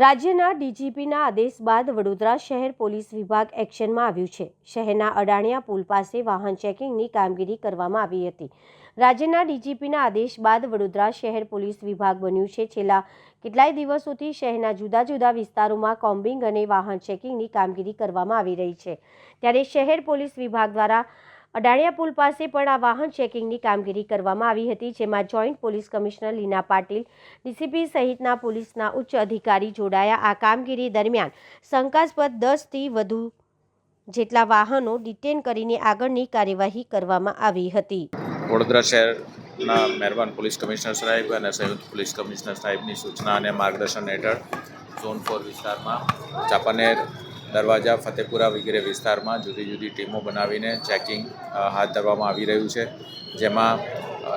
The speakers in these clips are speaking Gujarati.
રાજ્યના ડીજીપીના આદેશ બાદ વડોદરા શહેર પોલીસ વિભાગ એક્શનમાં આવ્યું છે. શહેરના અડાણિયા પુલ પાસે વાહન ચેકિંગની કામગીરી કરવામાં આવી હતી. રાજ્યના ડીજીપીના આદેશ બાદ વડોદરા શહેર પોલીસ વિભાગ બન્યું છે. છેલ્લા કેટલાય દિવસોથી શહેરના જુદા જુદા વિસ્તારોમાં કોમ્બિંગ અને વાહન ચેકિંગની કામગીરી કરવામાં આવી રહી છે. ત્યારે શહેર પોલીસ વિભાગ દ્વારા અડાણિયા પુલ પાસે પણ આ વાહન ચેકિંગની કામગીરી કરવામાં આવી હતી, જેમાં joint police commissioner Leena Patil, DCP સહિતના પોલીસના ઉચ્ચ અધિકારી જોડાયા. આ કામગીરી દરમિયાન શંકાસ્પદ દસથી વધુ જેટલા વાહનો ડિટેન કરીને આગળની કાર્યવાહી કરવામાં આવી હતી. વડોદરા શહેરના મહેરબાન પોલીસ કમિશનર સાહેબ અને સંયુક્ત પોલીસ કમિશનર સાહેબની સૂચના અને માર્ગદર્શન હેઠળ ઝોન ફોર વિસ્તારમાં ચાપાનેર દરવાજા ફતેપુરા વગેરે વિસ્તારમાં જુદી જુદી ટીમો બનાવીને ચેકિંગ હાથ ધરવામાં આવી રહ્યું છે. જેમાં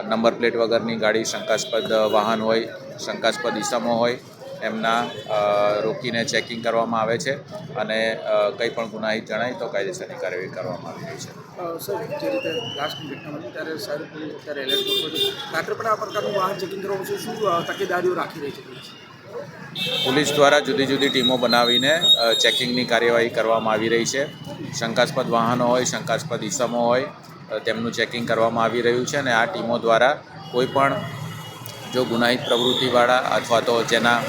નંબર પ્લેટ વગરની ગાડી શંકાસ્પદ વાહન હોય, શંકાસ્પદ ઇસમો હોય, એમના રોકીને ચેકિંગ કરવામાં આવે છે અને કંઈ પણ ગુનાહિત જણાય તો કાયદેસરની કાર્યવાહી કરવામાં આવી રહી છે. સર, જે રીતે લાસ્ટની ત્યારે શહેર અત્યારે પણ આ પ્રકારનું વાહન ચેકિંગ કરવામાં છે શું તકેદારીઓ રાખી રહી છે પોલીસ દ્વારા જુદી જુદી ટીમો બનાવીને ચેકિંગની કાર્યવાહી કરવામાં આવી રહી છે. શંકાસ્પદ વાહનો હોય, શંકાસ્પદ ઇસમો હોય તેમનું ચેકિંગ કરવામાં આવી રહ્યું છે અને આ ટીમો દ્વારા કોઈ પણ જો ગુનાહિત પ્રવૃત્તિવાળા અથવા તો જેના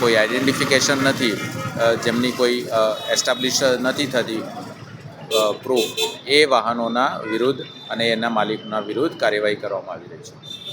કોઈ આઈડેન્ટિફિકેશન નથી જેમની કોઈ એસ્ટાબ્લિશ નથી થતી પ્રૂફ એ વાહનોના વિરુદ્ધ અને એના માલિકના વિરુદ્ધ કાર્યવાહી કરવામાં આવી રહી છે.